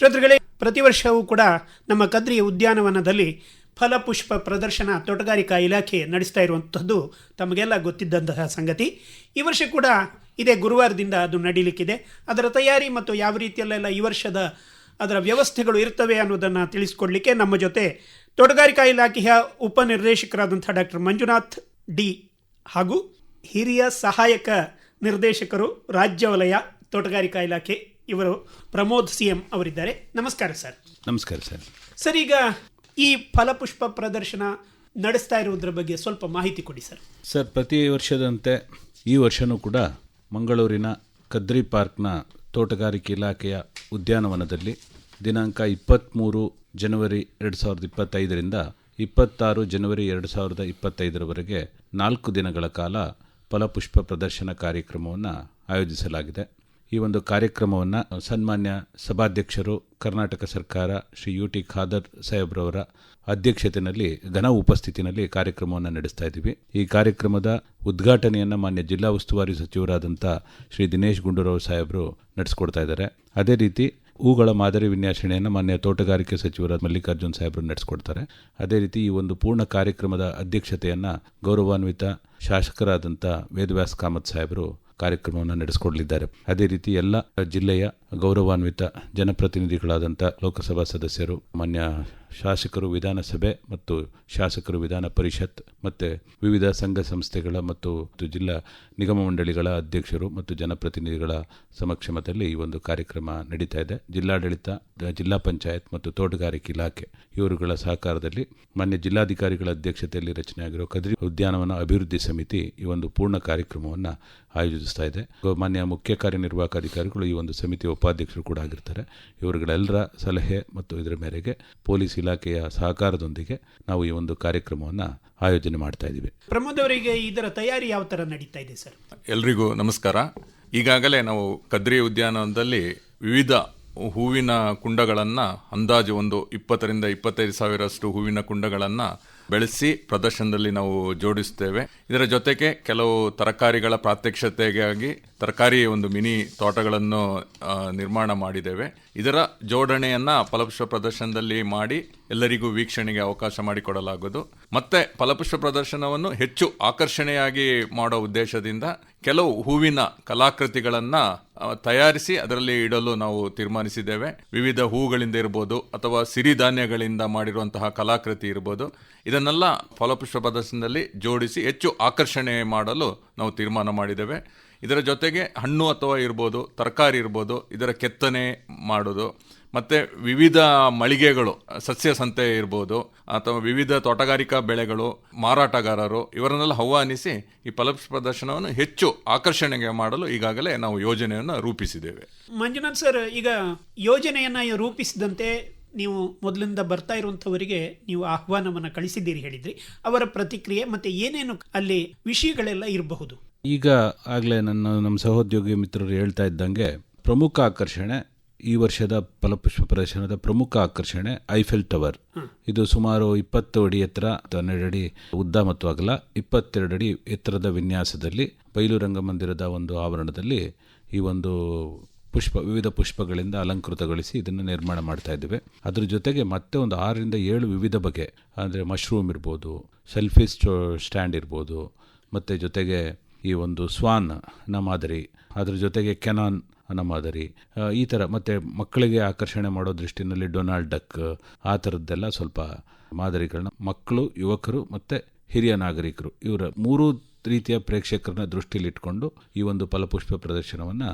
ಶ್ರೋತೃಗಳೇ, ಪ್ರತಿ ವರ್ಷವೂ ಕೂಡ ನಮ್ಮ ಕದ್ರಿ ಉದ್ಯಾನವನದಲ್ಲಿ ಫಲಪುಷ್ಪ ಪ್ರದರ್ಶನ ತೋಟಗಾರಿಕಾ ಇಲಾಖೆ ನಡೆಸ್ತಾ ಇರುವಂಥದ್ದು ತಮಗೆಲ್ಲ ಗೊತ್ತಿದ್ದಂತಹ ಸಂಗತಿ. ಈ ವರ್ಷ ಕೂಡ ಇದೇ ಗುರುವಾರದಿಂದ ಅದು ನಡೀಲಿಕ್ಕಿದೆ. ಅದರ ತಯಾರಿ ಮತ್ತು ಯಾವ ರೀತಿಯಲ್ಲೆಲ್ಲ ಈ ವರ್ಷದ ಅದರ ವ್ಯವಸ್ಥೆಗಳು ಇರ್ತವೆ ಅನ್ನೋದನ್ನು ತಿಳಿಸ್ಕೊಡ್ಲಿಕ್ಕೆ ನಮ್ಮ ಜೊತೆ ತೋಟಗಾರಿಕಾ ಇಲಾಖೆಯ ಉಪನಿರ್ದೇಶಕರಾದಂಥ ಡಾಕ್ಟರ್ ಮಂಜುನಾಥ್ ಡಿ ಹಾಗೂ ಹಿರಿಯ ಸಹಾಯಕ ನಿರ್ದೇಶಕರು ರಾಜ್ಯ ವಲಯ ತೋಟಗಾರಿಕಾ ಇಲಾಖೆ ಇವರು ಪ್ರಮೋದ್ ಸಿ ಎಂ ಅವರಿದ್ದಾರೆ. ನಮಸ್ಕಾರ ಸರ್. ನಮಸ್ಕಾರ ಸರ್. ಸರ್ ಈಗ ಈ ಫಲಪುಷ್ಪ ಪ್ರದರ್ಶನ ನಡೆಸ್ತಾ ಇರುವುದರ ಬಗ್ಗೆ ಸ್ವಲ್ಪ ಮಾಹಿತಿ ಕೊಡಿ ಸರ್. ಸರ್ ಪ್ರತಿ ವರ್ಷದಂತೆ ಈ ವರ್ಷವೂ ಕೂಡ ಮಂಗಳೂರಿನ ಕದ್ರಿ ಪಾರ್ಕ್ನ ತೋಟಗಾರಿಕೆ ಇಲಾಖೆಯ ಉದ್ಯಾನವನದಲ್ಲಿ ದಿನಾಂಕ ಇಪ್ಪತ್ತ್ಮೂರು ಜನವರಿ ಎರಡು ಸಾವಿರದ ಇಪ್ಪತ್ತೈದರಿಂದ ಇಪ್ಪತ್ತಾರು ಜನವರಿ ಎರಡು ಸಾವಿರದ ಇಪ್ಪತ್ತೈದರವರೆಗೆ ನಾಲ್ಕು ದಿನಗಳ ಕಾಲ ಫಲಪುಷ್ಪ ಪ್ರದರ್ಶನ ಕಾರ್ಯಕ್ರಮವನ್ನು ಆಯೋಜಿಸಲಾಗಿದೆ. ಈ ಒಂದು ಕಾರ್ಯಕ್ರಮವನ್ನು ಸನ್ಮಾನ್ಯ ಸಭಾಧ್ಯಕ್ಷರು ಕರ್ನಾಟಕ ಸರ್ಕಾರ ಶ್ರೀ ಯು ಟಿ ಖಾದರ್ ಸಾಹೇಬ್ರವರ ಅಧ್ಯಕ್ಷತೆಯಲ್ಲಿ ಘನ ಉಪಸ್ಥಿತಿನಲ್ಲಿ ಕಾರ್ಯಕ್ರಮವನ್ನು ನಡೆಸ್ತಾ ಇದ್ದೀವಿ. ಈ ಕಾರ್ಯಕ್ರಮದ ಉದ್ಘಾಟನೆಯನ್ನು ಮಾನ್ಯ ಜಿಲ್ಲಾ ಉಸ್ತುವಾರಿ ಸಚಿವರಾದಂಥ ಶ್ರೀ ದಿನೇಶ್ ಗುಂಡೂರಾವ್ ಸಾಹೇಬರು ನಡೆಸ್ಕೊಡ್ತಾ ಇದ್ದಾರೆ. ಅದೇ ರೀತಿ ಹೂಗಳ ಮಾದರಿ ವಿನ್ಯಾಸಣೆಯನ್ನು ಮಾನ್ಯ ತೋಟಗಾರಿಕೆ ಸಚಿವರಾದ ಮಲ್ಲಿಕಾರ್ಜುನ್ ಸಾಹೇಬರು ನಡೆಸ್ಕೊಡ್ತಾರೆ. ಅದೇ ರೀತಿ ಈ ಒಂದು ಪೂರ್ಣ ಕಾರ್ಯಕ್ರಮದ ಅಧ್ಯಕ್ಷತೆಯನ್ನು ಗೌರವಾನ್ವಿತ ಶಾಸಕರಾದಂಥ ವೇದವ್ಯಾಸ್ ಕಾಮತ್ ಸಾಹೇಬರು ಕಾರ್ಯಕ್ರಮವನ್ನು ನಡೆಸಿಕೊಡಲಿದ್ದಾರೆ. ಅದೇ ರೀತಿ ಎಲ್ಲ ಜಿಲ್ಲೆಯ ಗೌರವಾನ್ವಿತ ಜನಪ್ರತಿನಿಧಿಗಳಾದಂಥ ಲೋಕಸಭಾ ಸದಸ್ಯರು, ಮಾನ್ಯ ಶಾಸಕರು ವಿಧಾನಸಭೆ ಮತ್ತು ಶಾಸಕರು ವಿಧಾನ ಪರಿಷತ್ ಮತ್ತು ವಿವಿಧ ಸಂಘ ಸಂಸ್ಥೆಗಳ ಮತ್ತು ಜಿಲ್ಲಾ ನಿಗಮ ಮಂಡಳಿಗಳ ಅಧ್ಯಕ್ಷರು ಮತ್ತು ಜನಪ್ರತಿನಿಧಿಗಳ ಸಮಕ್ಷಮದಲ್ಲಿ ಈ ಒಂದು ಕಾರ್ಯಕ್ರಮ ನಡೀತಾ ಇದೆ. ಜಿಲ್ಲಾಡಳಿತ, ಜಿಲ್ಲಾ ಪಂಚಾಯತ್ ಮತ್ತು ತೋಟಗಾರಿಕೆ ಇಲಾಖೆ ಇವರುಗಳ ಸಹಕಾರದಲ್ಲಿ ಮಾನ್ಯ ಜಿಲ್ಲಾಧಿಕಾರಿಗಳ ಅಧ್ಯಕ್ಷತೆಯಲ್ಲಿ ರಚನೆಯಾಗಿರುವ ಕದ್ರಿ ಉದ್ಯಾನವನ ಅಭಿವೃದ್ಧಿ ಸಮಿತಿ ಈ ಒಂದು ಪೂರ್ಣ ಕಾರ್ಯಕ್ರಮವನ್ನು ಆಯೋಜಿಸ್ತಾ ಇದೆ. ಮಾನ್ಯ ಮುಖ್ಯ ಕಾರ್ಯನಿರ್ವಾಹಕ ಅಧಿಕಾರಿಗಳು ಈ ಒಂದು ಸಮಿತಿಯ ಉಪಾಧ್ಯಕ್ಷರು ಕೂಡ ಆಗಿರ್ತಾರೆ. ಇವರುಗಳೆಲ್ಲರ ಸಲಹೆ ಮತ್ತು ಇದರ ಮೇರೆಗೆ ಪೊಲೀಸ್ ಇಲಾಖೆಯ ಸಹಕಾರದೊಂದಿಗೆ ನಾವು ಈ ಒಂದು ಕಾರ್ಯಕ್ರಮವನ್ನು ಆಯೋಜನೆ ಮಾಡ್ತಾ ಇದ್ದೀವಿ. ಪ್ರಮೋದ್ ಅವರಿಗೆ ಇದರ ತಯಾರಿ ಯಾವ ಥರ ನಡೀತಾ ಇದೆ ಸರ್? ಎಲ್ರಿಗೂ ನಮಸ್ಕಾರ. ಈಗಾಗಲೇ ನಾವು ಕದ್ರಿ ಉದ್ಯಾನವನದಲ್ಲಿ ವಿವಿಧ ಹೂವಿನ ಕುಂಡಗಳನ್ನು ಅಂದಾಜು ಒಂದು ಇಪ್ಪತ್ತರಿಂದ ಇಪ್ಪತ್ತೈದು ಸಾವಿರಷ್ಟು ಹೂವಿನ ಕುಂಡಗಳನ್ನು ಬೆಳೆಸಿ ಪ್ರದರ್ಶನದಲ್ಲಿ ನಾವು ಜೋಡಿಸ್ತೇವೆ. ಇದರ ಜೊತೆಗೆ ಕೆಲವು ತರಕಾರಿಗಳ ಪ್ರಾತ್ಯಕ್ಷತೆಗಾಗಿ ತರಕಾರಿ ಒಂದು ಮಿನಿ ತೋಟಗಳನ್ನು ನಿರ್ಮಾಣ ಮಾಡಿದ್ದೇವೆ. ಇದರ ಜೋಡಣೆಯನ್ನು ಫಲಪುಷ್ಪ ಪ್ರದರ್ಶನದಲ್ಲಿ ಮಾಡಿ ಎಲ್ಲರಿಗೂ ವೀಕ್ಷಣೆಗೆ ಅವಕಾಶ ಮಾಡಿಕೊಡಲಾಗುವುದು. ಮತ್ತೆ ಫಲಪುಷ್ಪ ಪ್ರದರ್ಶನವನ್ನು ಹೆಚ್ಚು ಆಕರ್ಷಣೆಯಾಗಿ ಮಾಡೋ ಉದ್ದೇಶದಿಂದ ಕೆಲವು ಹೂವಿನ ಕಲಾಕೃತಿಗಳನ್ನು ತಯಾರಿಸಿ ಅದರಲ್ಲಿ ಇಡಲು ನಾವು ತೀರ್ಮಾನಿಸಿದ್ದೇವೆ. ವಿವಿಧ ಹೂಗಳಿಂದ ಇರ್ಬೋದು ಅಥವಾ ಸಿರಿಧಾನ್ಯಗಳಿಂದ ಮಾಡಿರುವಂತಹ ಕಲಾಕೃತಿ ಇರ್ಬೋದು. ಇದನ್ನೆಲ್ಲ ಫಲಪುಷ್ಪ ಪ್ರದರ್ಶನದಲ್ಲಿ ಜೋಡಿಸಿ ಹೆಚ್ಚು ಆಕರ್ಷಣೆ ಮಾಡಲು ನಾವು ತೀರ್ಮಾನ ಮಾಡಿದ್ದೇವೆ. ಇದರ ಜೊತೆಗೆ ಹಣ್ಣು ಅಥವಾ ಇರ್ಬೋದು, ತರಕಾರಿ ಇರ್ಬೋದು, ಇದರ ಕೆತ್ತನೆ ಮಾಡೋದು ಮತ್ತು ವಿವಿಧ ಮಳಿಗೆಗಳು ಸಸ್ಯ ಸಂತೆ ಇರ್ಬೋದು ಅಥವಾ ವಿವಿಧ ತೋಟಗಾರಿಕಾ ಬೆಳೆಗಳು ಮಾರಾಟಗಾರರು ಇವರನ್ನೆಲ್ಲ ಹವ್ವಾನಿಸಿ ಈ ಫಲಪುಷ್ಪ ಪ್ರದರ್ಶನವನ್ನು ಹೆಚ್ಚು ಆಕರ್ಷಣೆಗೆ ಮಾಡಲು ಈಗಾಗಲೇ ನಾವು ಯೋಜನೆಯನ್ನು ರೂಪಿಸಿದ್ದೇವೆ. ಮಂಜುನಾಥ್ ಸರ್ ಈಗ ಯೋಜನೆಯನ್ನು ರೂಪಿಸಿದಂತೆ ನೀವು ಮೊದಲಿಂದ ಬರ್ತಾ ಇರುವಂಥವರಿಗೆ ನೀವು ಆಹ್ವಾನವನ್ನು ಕಳಿಸಿದ್ದೀರಿ ಹೇಳಿದ್ರಿ. ಅವರ ಪ್ರತಿಕ್ರಿಯೆ ಮತ್ತು ಏನೇನು ಅಲ್ಲಿ ವಿಷಯಗಳೆಲ್ಲ ಇರಬಹುದು? ಈಗ ಆಗಲೇ ನನ್ನ ನಮ್ಮ ಸಹೋದ್ಯೋಗಿ ಮಿತ್ರರು ಹೇಳ್ತಾ ಇದ್ದಂಗೆ ಪ್ರಮುಖ ಆಕರ್ಷಣೆ ಈ ವರ್ಷದ ಫಲಪುಷ್ಪ ಪ್ರದರ್ಶನದ ಪ್ರಮುಖ ಆಕರ್ಷಣೆ ಐಫೆಲ್ ಟವರ್. ಇದು ಸುಮಾರು ಇಪ್ಪತ್ತು ಅಡಿ ಎತ್ತರ ಹನ್ನೆರಡು ಅಡಿ ಉದ್ದ ಮತ್ತು ಅಗಲ, ಇಪ್ಪತ್ತೆರಡು ಅಡಿ ಎತ್ತರದ ವಿನ್ಯಾಸದಲ್ಲಿ ಬಯಲು ರಂಗಮಂದಿರದ ಒಂದು ಆವರಣದಲ್ಲಿ ಈ ಒಂದು ಪುಷ್ಪ, ವಿವಿಧ ಪುಷ್ಪಗಳಿಂದ ಅಲಂಕೃತಗೊಳಿಸಿ ಇದನ್ನು ನಿರ್ಮಾಣ ಮಾಡ್ತಾ ಇದ್ದೇವೆ. ಅದ್ರ ಜೊತೆಗೆ ಮತ್ತೆ ಒಂದು ಆರರಿಂದ ಏಳು ವಿವಿಧ ಬಗೆ, ಅಂದರೆ ಮಶ್ರೂಮ್ ಇರ್ಬೋದು, ಸೆಲ್ಫಿ ಸ್ಟ್ಯಾಂಡ್ ಇರ್ಬೋದು, ಮತ್ತು ಜೊತೆಗೆ ಈ ಒಂದು ಸ್ವಾನ್ನ ಮಾದರಿ, ಅದ್ರ ಜೊತೆಗೆ ಕೆನಾನ್ ಅನ್ನೋ ಮಾದರಿ ಈ ಥರ ಮತ್ತು ಮಕ್ಕಳಿಗೆ ಆಕರ್ಷಣೆ ಮಾಡೋ ದೃಷ್ಟಿನಲ್ಲಿ ಡೊನಾಲ್ಡ್ ಡಕ್, ಆ ಥರದ್ದೆಲ್ಲ ಸ್ವಲ್ಪ ಮಾದರಿಗಳನ್ನ ಮಕ್ಕಳು, ಯುವಕರು ಮತ್ತು ಹಿರಿಯ ನಾಗರಿಕರು ಇವರ ಮೂರು ರೀತಿಯ ಪ್ರೇಕ್ಷಕರನ್ನ ದೃಷ್ಟಿಯಲ್ಲಿಟ್ಕೊಂಡು ಈ ಒಂದು ಫಲಪುಷ್ಪ ಪ್ರದರ್ಶನವನ್ನು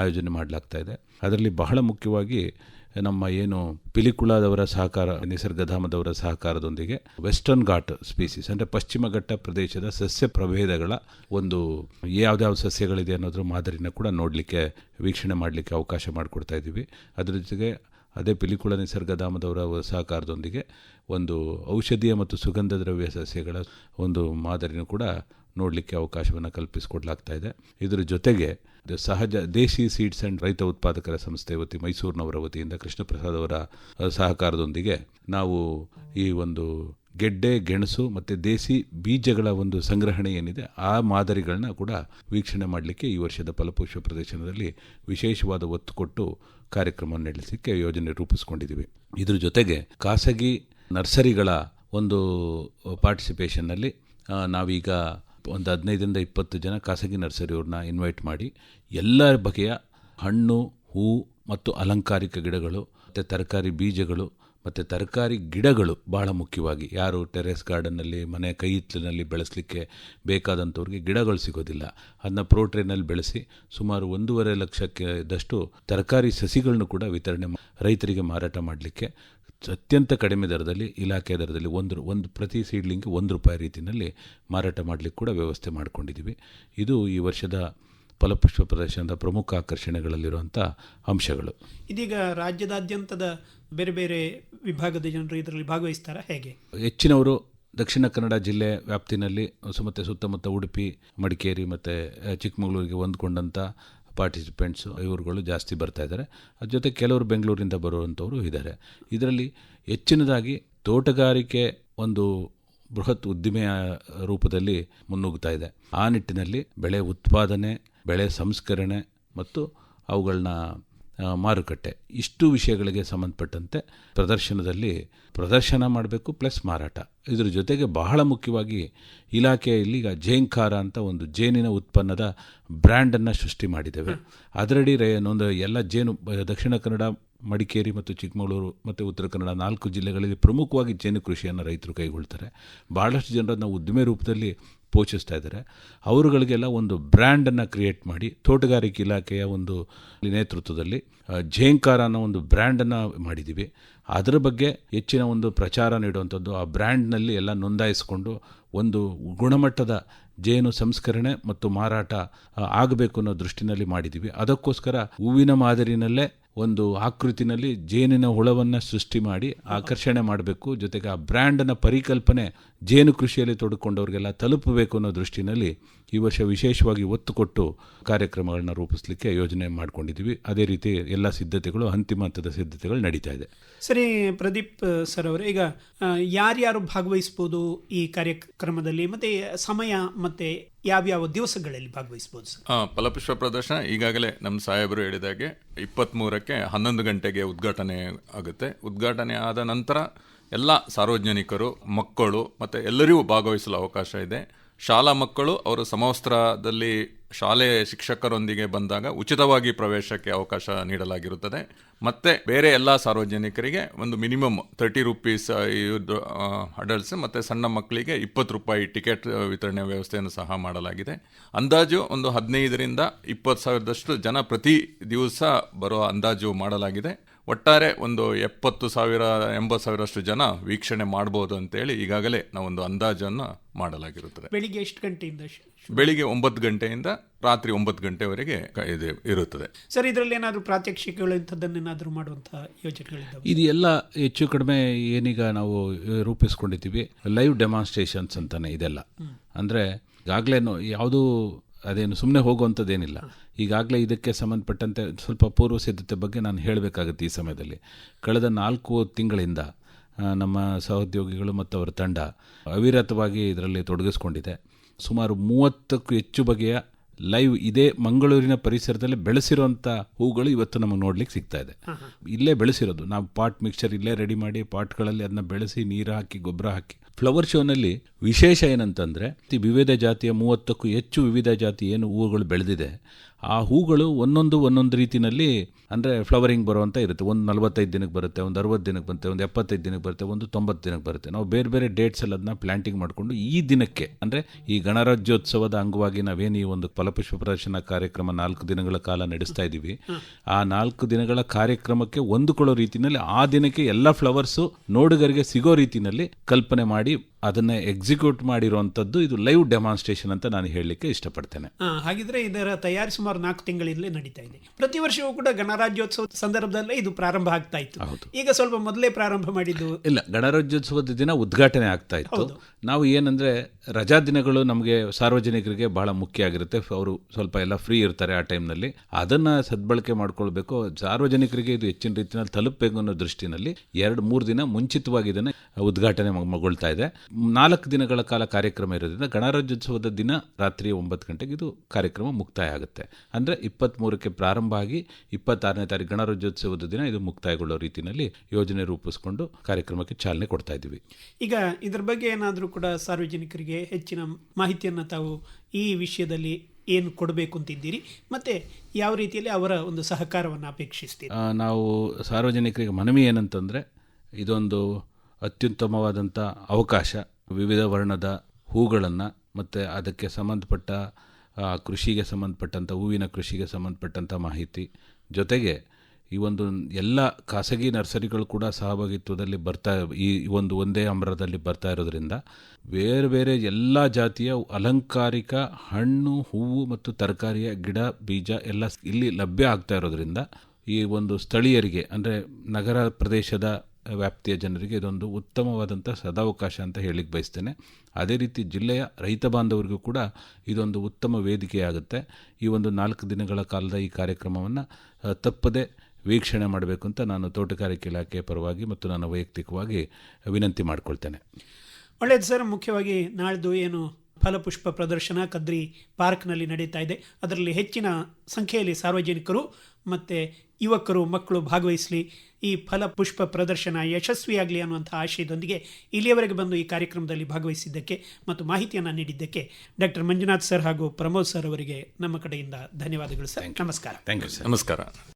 ಆಯೋಜನೆ ಮಾಡಲಾಗ್ತಾ ಇದೆ. ಅದರಲ್ಲಿ ಬಹಳ ಮುಖ್ಯವಾಗಿ ನಮ್ಮ ಏನು ಪಿಲಿಕುಳದವರ ಸಹಕಾರ, ನಿಸರ್ಗಧಾಮದವರ ಸಹಕಾರದೊಂದಿಗೆ ವೆಸ್ಟರ್ನ್ ಘಾಟ್ ಸ್ಪೀಸೀಸ್ ಅಂದರೆ ಪಶ್ಚಿಮ ಘಟ್ಟ ಪ್ರದೇಶದ ಸಸ್ಯ ಪ್ರಭೇದಗಳ ಒಂದು ಯಾವ್ದಾವ ಸಸ್ಯಗಳಿದೆ ಅನ್ನೋದ್ರ ಮಾದರಿನ ಕೂಡ ನೋಡಲಿಕ್ಕೆ, ವೀಕ್ಷಣೆ ಮಾಡಲಿಕ್ಕೆ ಅವಕಾಶ ಮಾಡಿಕೊಡ್ತಾ ಇದ್ದೀವಿ. ಅದ್ರ ಜೊತೆಗೆ ಅದೇ ಪಿಲಿಕುಳ ನಿಸರ್ಗಧಾಮದವರ ಸಹಕಾರದೊಂದಿಗೆ ಒಂದು ಔಷಧೀಯ ಮತ್ತು ಸುಗಂಧ ದ್ರವ್ಯ ಸಸ್ಯಗಳ ಒಂದು ಮಾದರಿನೂ ಕೂಡ ನೋಡಲಿಕ್ಕೆ ಅವಕಾಶವನ್ನು ಕಲ್ಪಿಸಿಕೊಡ್ಲಾಗ್ತಾ ಇದೆ. ಇದರ ಜೊತೆಗೆ ಸಹಜ ದೇಶಿ ಸೀಡ್ಸ್ ಆ್ಯಂಡ್ ರೈತ ಉತ್ಪಾದಕರ ಸಂಸ್ಥೆ ವತಿ ಮೈಸೂರಿನವರ ವತಿಯಿಂದ ಕೃಷ್ಣಪ್ರಸಾದ್ ಅವರ ಸಹಕಾರದೊಂದಿಗೆ ನಾವು ಈ ಒಂದು ಗೆಡ್ಡೆ, ಗೆಣಸು ಮತ್ತು ದೇಸಿ ಬೀಜಗಳ ಒಂದು ಸಂಗ್ರಹಣೆ ಏನಿದೆ, ಆ ಮಾದರಿಗಳನ್ನ ಕೂಡ ವೀಕ್ಷಣೆ ಮಾಡಲಿಕ್ಕೆ ಈ ವರ್ಷದ ಫಲಪುಷ್ಪ ಪ್ರದರ್ಶನದಲ್ಲಿ ವಿಶೇಷವಾದ ಒತ್ತು ಕೊಟ್ಟು ಕಾರ್ಯಕ್ರಮ ನಡೆಸಲಿಕ್ಕೆ ಯೋಜನೆ ರೂಪಿಸ್ಕೊಂಡಿದ್ದೀವಿ. ಇದ್ರ ಜೊತೆಗೆ ಖಾಸಗಿ ನರ್ಸರಿಗಳ ಒಂದು ಪಾರ್ಟಿಸಿಪೇಷನ್ನಲ್ಲಿ ನಾವೀಗ ಒಂದು ಹದಿನೈದರಿಂದ ಇಪ್ಪತ್ತು ಜನ ಖಾಸಗಿ ನರ್ಸರಿಯವ್ರನ್ನ ಇನ್ವೈಟ್ ಮಾಡಿ ಎಲ್ಲ ಬಗೆಯ ಹಣ್ಣು, ಹೂ ಮತ್ತು ಅಲಂಕಾರಿಕ ಗಿಡಗಳು, ಮತ್ತು ತರಕಾರಿ ಬೀಜಗಳು, ಮತ್ತು ತರಕಾರಿ ಗಿಡಗಳು ಬಹಳ ಮುಖ್ಯವಾಗಿ. ಯಾರು ಟೆರೆಸ್ ಗಾರ್ಡನ್ನಲ್ಲಿ ಮನೆ ಕೈ ಹಿತ್ತಲಿನಲ್ಲಿ ಬೆಳೆಸಲಿಕ್ಕೆ ಬೇಕಾದಂಥವ್ರಿಗೆ ಗಿಡಗಳು ಸಿಗೋದಿಲ್ಲ. ಅದನ್ನ ಪ್ರೋಟ್ರೇನಲ್ಲಿ ಬೆಳೆಸಿ ಸುಮಾರು ಒಂದೂವರೆ ಲಕ್ಷಕ್ಕೆ ದಷ್ಟು ತರಕಾರಿ ಸಸಿಗಳನ್ನು ಕೂಡ ವಿತರಣೆ ರೈತರಿಗೆ ಮಾರಾಟ ಮಾಡಲಿಕ್ಕೆ ಅತ್ಯಂತ ಕಡಿಮೆ ದರದಲ್ಲಿ ಇಲಾಖೆ ದರದಲ್ಲಿ ಒಂದು ಒಂದು ಪ್ರತಿ ಸೀಡ್ಲಿಂಗ್ ಒಂದು ರೂಪಾಯಿ ರೀತಿಯಲ್ಲಿ ಮಾರಾಟ ಮಾಡಲಿಕ್ಕೆ ಕೂಡ ವ್ಯವಸ್ಥೆ ಮಾಡಿಕೊಂಡಿದ್ದೀವಿ. ಇದು ಈ ವರ್ಷದ ಫಲಪುಷ್ಪ ಪ್ರದರ್ಶನದ ಪ್ರಮುಖ ಆಕರ್ಷಣೆಗಳಲ್ಲಿರುವಂಥ ಅಂಶಗಳು. ಇದೀಗ ರಾಜ್ಯದಾದ್ಯಂತದ ಬೇರೆ ಬೇರೆ ವಿಭಾಗದ ಜನರು ಇದರಲ್ಲಿ ಭಾಗವಹಿಸ್ತಾರೆ? ಹೇಗೆ? ಹೆಚ್ಚಿನವರು ದಕ್ಷಿಣ ಕನ್ನಡ ಜಿಲ್ಲೆ ವ್ಯಾಪ್ತಿನಲ್ಲಿ ಮತ್ತು ಸುತ್ತಮುತ್ತ ಉಡುಪಿ ಮಡಿಕೇರಿ ಮತ್ತು ಚಿಕ್ಕಮಗಳೂರಿಗೆ ಹೊಂದ್ಕೊಂಡಂಥ ಪಾರ್ಟಿಸಿಪೆಂಟ್ಸು ಇವರುಗಳು ಜಾಸ್ತಿ ಬರ್ತಾ ಇದ್ದಾರೆ. ಅದ್ರ ಜೊತೆ ಕೆಲವರು ಬೆಂಗಳೂರಿಂದ ಬರುವಂಥವರು ಇದ್ದಾರೆ. ಇದರಲ್ಲಿ ಹೆಚ್ಚಿನದಾಗಿ ತೋಟಗಾರಿಕೆ ಒಂದು ಬೃಹತ್ ಉದ್ದಿಮೆಯ ರೂಪದಲ್ಲಿ ಮುನ್ನುಗ್ತಾ ಇದೆ. ಆ ನಿಟ್ಟಿನಲ್ಲಿ ಬೆಳೆ ಉತ್ಪಾದನೆ, ಬೆಳೆ ಸಂಸ್ಕರಣೆ ಮತ್ತು ಅವುಗಳನ್ನ ಮಾರುಕಟ್ಟೆ. ಇಷ್ಟು ವಿಷಯಗಳಿಗೆ ಸಂಬಂಧಪಟ್ಟಂತೆ ಪ್ರದರ್ಶನದಲ್ಲಿ ಪ್ರದರ್ಶನ ಮಾಡಬೇಕು ಪ್ಲಸ್ ಮಾರಾಟ. ಇದರ ಜೊತೆಗೆ ಬಹಳ ಮುಖ್ಯವಾಗಿ ಇಲಾಖೆಯಲ್ಲಿ ಈಗ ಜೇಂಕಾರ ಅಂತ ಒಂದು ಜೇನಿನ ಉತ್ಪನ್ನದ ಬ್ರ್ಯಾಂಡನ್ನು ಸೃಷ್ಟಿ ಮಾಡಿದ್ದೇವೆ. ಅದರಡಿ ರೇ ಒಂದು ಎಲ್ಲ ಜೇನು ದಕ್ಷಿಣ ಕನ್ನಡ ಮಡಿಕೇರಿ ಮತ್ತು ಚಿಕ್ಕಮಗಳೂರು ಮತ್ತು ಉತ್ತರ ಕನ್ನಡ ನಾಲ್ಕು ಜಿಲ್ಲೆಗಳಲ್ಲಿ ಪ್ರಮುಖವಾಗಿ ಜೇನು ಕೃಷಿಯನ್ನು ರೈತರು ಕೈಗೊಳ್ತಾರೆ. ಭಾಳಷ್ಟು ಜನರನ್ನು ಉದ್ದಿಮೆ ರೂಪದಲ್ಲಿ ಪೋಷಿಸ್ತಾ ಇದ್ದಾರೆ. ಅವರುಗಳಿಗೆಲ್ಲ ಒಂದು ಬ್ರ್ಯಾಂಡನ್ನು ಕ್ರಿಯೇಟ್ ಮಾಡಿ ತೋಟಗಾರಿಕೆ ಇಲಾಖೆಯ ಒಂದು ನೇತೃತ್ವದಲ್ಲಿ ಝೇಂಕಾರ ಅನ್ನೋ ಒಂದು ಬ್ರ್ಯಾಂಡನ್ನು ಮಾಡಿದ್ದೀವಿ ಅದರ ಬಗ್ಗೆ ಹೆಚ್ಚಿನ ಒಂದು ಪ್ರಚಾರ ನೀಡುವಂಥದ್ದು ಆ ಬ್ರ್ಯಾಂಡ್ನಲ್ಲಿ ಎಲ್ಲ ನೋಂದಾಯಿಸಿಕೊಂಡು ಒಂದು ಗುಣಮಟ್ಟದ ಜೇನು ಸಂಸ್ಕರಣೆ ಮತ್ತು ಮಾರಾಟ ಆಗಬೇಕು ಅನ್ನೋ ದೃಷ್ಟಿನಲ್ಲಿ ಮಾಡಿದ್ದೀವಿ ಅದಕ್ಕೋಸ್ಕರ ಹೂವಿನ ಮಾದರಿನಲ್ಲೇ ಒಂದು ಆಕೃತಿನಲ್ಲಿ ಜೇನಿನ ಹುಳವನ್ನು ಸೃಷ್ಟಿ ಮಾಡಿ ಆಕರ್ಷಣೆ ಮಾಡಬೇಕು. ಜೊತೆಗೆ ಆ ಬ್ರ್ಯಾಂಡನ ಪರಿಕಲ್ಪನೆ ಜೇನು ಕೃಷಿಯಲ್ಲಿ ತೊಡಕೊಂಡವ್ರಿಗೆಲ್ಲ ತಲುಪಬೇಕು ಅನ್ನೋ ದೃಷ್ಟಿನಲ್ಲಿ ಈ ವರ್ಷ ವಿಶೇಷವಾಗಿ ಒತ್ತು ಕೊಟ್ಟು ಕಾರ್ಯಕ್ರಮಗಳನ್ನ ರೂಪಿಸಲಿಕ್ಕೆ ಯೋಜನೆ ಮಾಡ್ಕೊಂಡಿದ್ದೀವಿ ಅದೇ ರೀತಿ ಎಲ್ಲ ಸಿದ್ಧತೆಗಳು, ಅಂತಿಮ ಹಂತದ ಸಿದ್ಧತೆಗಳು ನಡೀತಾ ಇದೆ. ಸರಿ, ಪ್ರದೀಪ್ ಸರ್ ಅವರು, ಈಗ ಯಾರ್ಯಾರು ಭಾಗವಹಿಸ್ಬೋದು ಈ ಕಾರ್ಯಕ್ರಮದಲ್ಲಿ? ಮತ್ತೆ ಸಮಯ ಮತ್ತೆ ಯಾವ್ಯಾವ ದಿವಸಗಳಲ್ಲಿ ಭಾಗವಹಿಸಬಹುದು ಸರ್? ಫಲಪುಷ್ಪ ಪ್ರದರ್ಶನ ಈಗಾಗಲೇ ನಮ್ಮ ಸಾಹೇಬರು ಹೇಳಿದಾಗೆ ಇಪ್ಪತ್ತ್ಮೂರಕ್ಕೆ ಹನ್ನೊಂದು ಗಂಟೆಗೆ ಉದ್ಘಾಟನೆ ಆಗುತ್ತೆ. ಉದ್ಘಾಟನೆ ಆದ ನಂತರ ಎಲ್ಲ ಸಾರ್ವಜನಿಕರು, ಮಕ್ಕಳು ಮತ್ತು ಎಲ್ಲರಿಗೂ ಭಾಗವಹಿಸಲು ಅವಕಾಶ ಇದೆ. ಶಾಲಾ ಮಕ್ಕಳು ಅವರು ಸಮವಸ್ತ್ರದಲ್ಲಿ ಶಾಲೆ ಶಿಕ್ಷಕರೊಂದಿಗೆ ಬಂದಾಗ ಉಚಿತವಾಗಿ ಪ್ರವೇಶಕ್ಕೆ ಅವಕಾಶ ನೀಡಲಾಗಿರುತ್ತದೆ. ಮತ್ತೆ ಬೇರೆ ಎಲ್ಲ ಸಾರ್ವಜನಿಕರಿಗೆ ಒಂದು ಮಿನಿಮಮ್ ತರ್ಟಿ ರುಪೀಸ್ ಅಡಲ್ಟ್ಸ್ ಮತ್ತು ಸಣ್ಣ ಮಕ್ಕಳಿಗೆ ಇಪ್ಪತ್ತು ರೂಪಾಯಿ ಟಿಕೆಟ್ ವಿತರಣೆ ವ್ಯವಸ್ಥೆಯನ್ನು ಸಹ ಮಾಡಲಾಗಿದೆ. ಅಂದಾಜು ಒಂದು ಹದಿನೈದರಿಂದ ಇಪ್ಪತ್ತು ಸಾವಿರದಷ್ಟು ಜನ ಪ್ರತಿ ದಿವಸ ಬರುವ ಅಂದಾಜು ಮಾಡಲಾಗಿದೆ. ಒಟ್ಟಾರೆ ಒಂದು ಎಪ್ಪತ್ತು ಸಾವಿರ, ಎಂಬತ್ತು ಸಾವಿರಷ್ಟು ಜನ ವೀಕ್ಷಣೆ ಮಾಡ್ಬೋದು ಅಂತೇಳಿ ಈಗಾಗಲೇ ನಾವೊಂದು ಅಂದಾಜನ್ನು ಮಾಡಲಾಗಿರುತ್ತದೆ. ಬೆಳಿಗ್ಗೆ ಎಷ್ಟು ಗಂಟೆಯಿಂದ ಬೆಳಿಗ್ಗೆ ಒಂಬತ್ತು ಗಂಟೆಯಿಂದ ರಾತ್ರಿ ಒಂಬತ್ತು ಗಂಟೆವರೆಗೆ ಕ- ಇದು ಇರುತ್ತದೆ. ಸರ್ ಇದರಲ್ಲಿ ಏನಾದರೂ ಪ್ರಾತ್ಯಕ್ಷಿಕೆಗಳು ಇಂಥದ್ದನ್ನೇನಾದರೂ ಮಾಡುವಂಥ ಯೋಜನೆಗಳಿದ್ದಾವೆ? ಇದು ಎಲ್ಲ ಹೆಚ್ಚು ಕಡಿಮೆ ಏನೀಗ ನಾವು ರೂಪಿಸ್ಕೊಂಡಿದ್ದೀವಿ. ಲೈವ್ ಡೆಮಾನ್ಸ್ಟ್ರೇಷನ್ಸ್ ಅಂತಾನೆ ಇದೆಲ್ಲ. ಅಂದರೆ ಈಗಾಗಲೇ ಯಾವುದೂ ಅದೇನು ಸುಮ್ಮನೆ ಹೋಗುವಂಥದ್ದೇನಿಲ್ಲ. ಈಗಾಗಲೇ ಇದಕ್ಕೆ ಸಂಬಂಧಪಟ್ಟಂತೆ ಸ್ವಲ್ಪ ಪೂರ್ವ ಸಿದ್ಧತೆ ಬಗ್ಗೆ ನಾನು ಹೇಳಬೇಕಾಗುತ್ತೆ ಈ ಸಮಯದಲ್ಲಿ. ಕಳೆದ ನಾಲ್ಕು ತಿಂಗಳಿಂದ ನಮ್ಮ ಸಹೋದ್ಯೋಗಿಗಳು ಮತ್ತು ಅವರ ತಂಡ ಅವಿರತವಾಗಿ ಇದರಲ್ಲಿ ತೊಡಗಿಸ್ಕೊಂಡಿದೆ. ಸುಮಾರು ಮೂವತ್ತಕ್ಕೂ ಹೆಚ್ಚು ಬಗೆಯ ಲೈವ್ ಇದೇ ಮಂಗಳೂರಿನ ಪರಿಸರದಲ್ಲಿ ಬೆಳೆಸಿರುವಂಥ ಹೂಗಳು ಇವತ್ತು ನಮಗೆ ನೋಡ್ಲಿಕ್ಕೆ ಸಿಗ್ತಾ ಇದೆ. ಇಲ್ಲೇ ಬೆಳೆಸಿರೋದು. ನಾವು ಪಾಟ್ ಮಿಕ್ಸ್ಚರ್ ಇಲ್ಲೇ ರೆಡಿ ಮಾಡಿ ಪಾಟ್ಗಳಲ್ಲಿ ಅದನ್ನ ಬೆಳೆಸಿ ನೀರು ಹಾಕಿ ಗೊಬ್ಬರ ಹಾಕಿ. ಫ್ಲವರ್ ಶೋನಲ್ಲಿ ವಿಶೇಷ ಏನಂತಂದರೆ ವಿವಿಧ ಜಾತಿಯ ಮೂವತ್ತಕ್ಕೂ ಹೆಚ್ಚು ವಿವಿಧ ಜಾತಿ ಏನು ಹೂವುಗಳು ಬೆಳೆದಿದೆ. ಆ ಹೂಗಳು ಒಂದೊಂದು ಒಂದೊಂದು ರೀತಿಯಲ್ಲಿ, ಅಂದರೆ ಫ್ಲವರಿಂಗ್ ಬರುವಂಥ ಇರುತ್ತೆ. ಒಂದು ನಲವತ್ತೈದು ದಿನಕ್ಕೆ ಬರುತ್ತೆ, ಒಂದು ಅರವತ್ತು ದಿನಕ್ಕೆ ಬರುತ್ತೆ, ಒಂದು ಎಪ್ಪತ್ತೈದು ದಿನಕ್ಕೆ ಬರುತ್ತೆ, ಒಂದು ತೊಂಬತ್ತು ದಿನಕ್ಕೆ ಬರುತ್ತೆ. ನಾವು ಬೇರೆ ಬೇರೆ ಡೇಟ್ಸ್ ಎಲ್ಲ ಅದನ್ನ ಪ್ಲಾಂಟಿಂಗ್ ಮಾಡಿಕೊಂಡು ಈ ದಿನಕ್ಕೆ, ಅಂದರೆ ಈ ಗಣರಾಜ್ಯೋತ್ಸವದ ಅಂಗವಾಗಿ ನಾವೇನು ಈ ಒಂದು ಫಲಪುಷ್ಪ ಪ್ರದರ್ಶನ ಕಾರ್ಯಕ್ರಮ ನಾಲ್ಕು ದಿನಗಳ ಕಾಲ ನಡೆಸ್ತಾ ಇದ್ದೀವಿ, ಆ ನಾಲ್ಕು ದಿನಗಳ ಕಾರ್ಯಕ್ರಮಕ್ಕೆ ಹೊಂದಿಕೊಳ್ಳೋ ರೀತಿಯಲ್ಲಿ ಆ ದಿನಕ್ಕೆ ಎಲ್ಲ ಫ್ಲವರ್ಸು ನೋಡುಗರಿಗೆ ಸಿಗೋ ರೀತಿಯಲ್ಲಿ ಕಲ್ಪನೆ ಮಾಡಿ ಅದನ್ನು ಎಕ್ಸಿಕ್ಯೂಟ್ ಮಾಡಿರುವಂಥದ್ದು ಇದು ಲೈವ್ ಡೆಮಾನ್ಸ್ಟ್ರೇಷನ್ ಅಂತ ನಾನು ಹೇಳಲಿಕ್ಕೆ ಇಷ್ಟಪಡ್ತೇನೆ. ಹಾಗಿದ್ರೆ ಇದರ ತಯಾರಿ ಸುಮಾರು ನಾಲ್ಕು ತಿಂಗಳಿಂದಲೇ ನಡೀತಾ ಇದೆ. ಪ್ರತಿ ವರ್ಷವೂ ಕೂಡ ಗಣರಾಜ್ಯೋತ್ಸವ ಸಂದರ್ಭದಲ್ಲೇ ಇದು ಪ್ರಾರಂಭ ಆಗ್ತಾ ಇತ್ತು. ಈಗ ಸ್ವಲ್ಪ ಮೊದಲೇ ಪ್ರಾರಂಭ ಮಾಡಿದ್ದು ಇಲ್ಲ ಗಣರಾಜ್ಯೋತ್ಸವದ ದಿನ ಉದ್ಘಾಟನೆ ಆಗ್ತಾ ಇತ್ತು. ನಾವು ಏನಂದ್ರೆ ರಜಾ ದಿನಗಳು ನಮಗೆ ಸಾರ್ವಜನಿಕರಿಗೆ ಬಹಳ ಮುಖ್ಯ ಆಗಿರುತ್ತೆ. ಅವರು ಸ್ವಲ್ಪ ಎಲ್ಲ ಫ್ರೀ ಇರ್ತಾರೆ ಆ ಟೈಮ್ನಲ್ಲಿ ಅದನ್ನ ಸದ್ಬಳಕೆ ಮಾಡ್ಕೊಳ್ಬೇಕು. ಸಾರ್ವಜನಿಕರಿಗೆ ಇದು ಹೆಚ್ಚಿನ ರೀತಿಯಲ್ಲಿ ತಲುಪಬೇಕು ಅನ್ನೋ ದೃಷ್ಟಿನಲ್ಲಿ ಎರಡು ಮೂರು ದಿನ ಮುಂಚಿತವಾಗಿ ಇದನ್ನ ಉದ್ಘಾಟನೆ ಮಗೊಳ್ತಾ ಇದೆ. ನಾಲ್ಕು ದಿನಗಳ ಕಾಲ ಕಾರ್ಯಕ್ರಮ ಇರೋದ್ರಿಂದ ಗಣರಾಜ್ಯೋತ್ಸವದ ದಿನ ರಾತ್ರಿ ಒಂಬತ್ತು ಗಂಟೆಗೆ ಇದು ಕಾರ್ಯಕ್ರಮ ಮುಕ್ತಾಯ ಆಗುತ್ತೆ ಅಂದರೆ ಇಪ್ಪತ್ತ್ ಮೂರಕ್ಕೆ ಪ್ರಾರಂಭ ಆಗಿ ಇಪ್ಪತ್ತಾರನೇ ತಾರೀಕು ಗಣರಾಜ್ಯೋತ್ಸವದ ದಿನ ಇದು ಮುಕ್ತಾಯಗೊಳ್ಳೋ ರೀತಿಯಲ್ಲಿ ಯೋಜನೆ ರೂಪಿಸಿಕೊಂಡು ಕಾರ್ಯಕ್ರಮಕ್ಕೆ ಚಾಲನೆ ಕೊಡ್ತಾ ಇದ್ದೀವಿ. ಈಗ ಇದ್ರ ಬಗ್ಗೆ ಏನಾದರೂ ಕೂಡ ಸಾರ್ವಜನಿಕರಿಗೆ ಹೆಚ್ಚಿನ ಮಾಹಿತಿಯನ್ನು ತಾವು ಈ ವಿಷಯದಲ್ಲಿ ಏನು ಕೊಡಬೇಕು ಅಂತಿದ್ದೀರಿ ಮತ್ತು ಯಾವ ರೀತಿಯಲ್ಲಿ ಅವರ ಒಂದು ಸಹಕಾರವನ್ನು ಅಪೇಕ್ಷಿಸ್ತೀವಿ ನಾವು ಸಾರ್ವಜನಿಕರಿಗೆ ಮನವಿ ಏನಂತಂದರೆ ಇದೊಂದು ಅತ್ಯುತ್ತಮವಾದಂಥ ಅವಕಾಶ, ವಿವಿಧ ವರ್ಣದ ಹೂಗಳನ್ನು ಮತ್ತು ಅದಕ್ಕೆ ಸಂಬಂಧಪಟ್ಟ ಕೃಷಿಗೆ ಸಂಬಂಧಪಟ್ಟಂಥ ಹೂವಿನ ಕೃಷಿಗೆ ಸಂಬಂಧಪಟ್ಟಂಥ ಮಾಹಿತಿ. ಜೊತೆಗೆ ಈ ಒಂದು ಎಲ್ಲ ಖಾಸಗಿ ನರ್ಸರಿಗಳು ಕೂಡ ಸಹಭಾಗಿತ್ವದಲ್ಲಿ ಬರ್ತಾ, ಈ ಒಂದು ಒಂದೇ ಅಮರದಲ್ಲಿ ಬರ್ತಾ ಇರೋದ್ರಿಂದ ಬೇರೆ ಬೇರೆ ಎಲ್ಲ ಜಾತಿಯ ಅಲಂಕಾರಿಕ ಹಣ್ಣು, ಹೂವು ಮತ್ತು ತರಕಾರಿಯ ಗಿಡ, ಬೀಜ ಎಲ್ಲ ಇಲ್ಲಿ ಲಭ್ಯ ಆಗ್ತಾ ಇರೋದ್ರಿಂದ ಈ ಒಂದು ಸ್ಥಳೀಯರಿಗೆ, ಅಂದರೆ ನಗರ ಪ್ರದೇಶದ ವ್ಯಾಪ್ತಿಯ ಜನರಿಗೆ ಇದೊಂದು ಉತ್ತಮವಾದಂಥ ಸದಾವಕಾಶ ಅಂತ ಹೇಳಿಕ್ಕೆ ಬಯಸ್ತೇನೆ. ಅದೇ ರೀತಿ ಜಿಲ್ಲೆಯ ರೈತ ಬಾಂಧವರಿಗೂ ಕೂಡ ಇದೊಂದು ಉತ್ತಮ ವೇದಿಕೆಯಾಗುತ್ತೆ ಈ ಒಂದು ನಾಲ್ಕು ದಿನಗಳ ಕಾಲದ ಈ ಕಾರ್ಯಕ್ರಮವನ್ನು ತಪ್ಪದೆ ವೀಕ್ಷಣೆ ಮಾಡಬೇಕು ಅಂತ ನಾನು ತೋಟಗಾರಿಕೆ ಇಲಾಖೆಯ ಪರವಾಗಿ ಮತ್ತು ನಾನು ವೈಯಕ್ತಿಕವಾಗಿ ವಿನಂತಿ ಮಾಡಿಕೊಳ್ತೇನೆ. ಒಳ್ಳೆಯದು ಸರ್. ಮುಖ್ಯವಾಗಿ ನಾಳ್ದು ಏನು ಫಲಪುಷ್ಪ ಪ್ರದರ್ಶನ ಕದ್ರಿ ಪಾರ್ಕ್ನಲ್ಲಿ ನಡೀತಾ ಇದೆ. ಅದರಲ್ಲಿ ಹೆಚ್ಚಿನ ಸಂಖ್ಯೆಯಲ್ಲಿ ಸಾರ್ವಜನಿಕರು ಮತ್ತು ಯುವಕರು ಮಕ್ಕಳು ಭಾಗವಹಿಸಲಿ. ಈ ಫಲಪುಷ್ಪ ಪ್ರದರ್ಶನ ಯಶಸ್ವಿಯಾಗಲಿ ಅನ್ನುವಂಥ ಆಶಯದೊಂದಿಗೆ ಇಲ್ಲಿಯವರೆಗೆ ಬಂದು ಈ ಕಾರ್ಯಕ್ರಮದಲ್ಲಿ ಭಾಗವಹಿಸಿದ್ದಕ್ಕೆ ಮತ್ತು ಮಾಹಿತಿಯನ್ನು ನೀಡಿದ್ದಕ್ಕೆ ಡಾಕ್ಟರ್ ಮಂಜುನಾಥ್ ಸರ್ ಹಾಗೂ ಪ್ರಮೋದ್ ಸರ್ ಅವರಿಗೆ ನಮ್ಮ ಕಡೆಯಿಂದ ಧನ್ಯವಾದಗಳು ಸರ್. ನಮಸ್ಕಾರ. ಥ್ಯಾಂಕ್ ಯು ಸರ್ ನಮಸ್ಕಾರ.